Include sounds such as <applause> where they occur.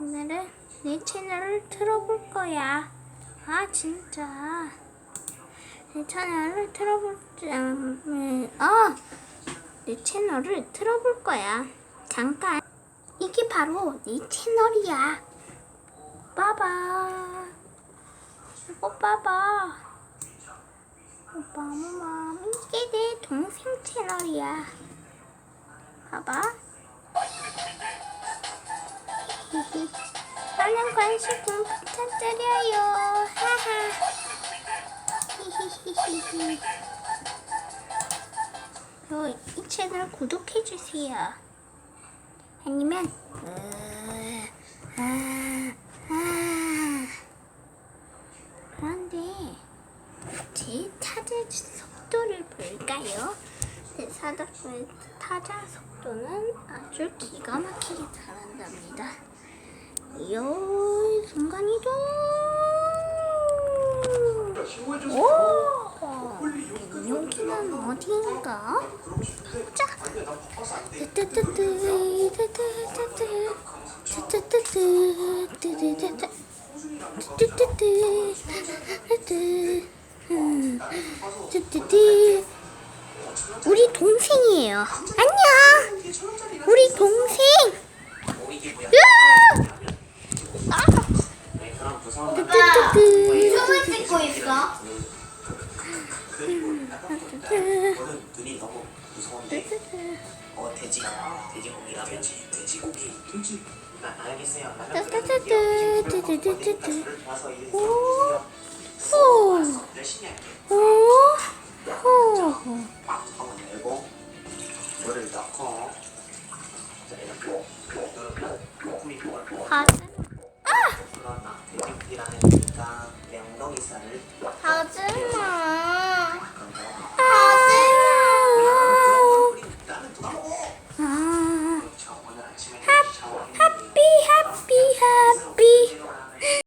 오늘은 내 채널을 틀어볼 거야. 아 진짜. 내 채널을 틀어볼 음, 어, 내 채널을 틀어볼 거야. 잠깐. 이게 바로 내 채널이야. 봐봐. 이거 봐봐. 오빠, 엄마, 이게 내 동생 채널이야. 봐봐. 많은 관심 부탁드려요. 하하. 히히히히히. <laughs> 그리고 이 채널 구독해주세요. 아니면, 으, 아, 아. 그런데, 제 타자 속도를 볼까요? 제 타자 속도는 아주 기가 막히게 잘한답니다. 요 순간이죠. 오, 여기는 어디인가? 자, 우리 동생이에요. 안녕. 저는 눈이 너무 무서운데 어 돼지가 돼지고기라면 돼지고기 돼지 나 알겠어요. 저를 도와서 일 오. 해주세요 열심히 할게요 오, 호. 한번 열고 물을 넣고 자 이렇게 가슴. 그러나 돼지고기라는 그러니까 명동 이사를 하즈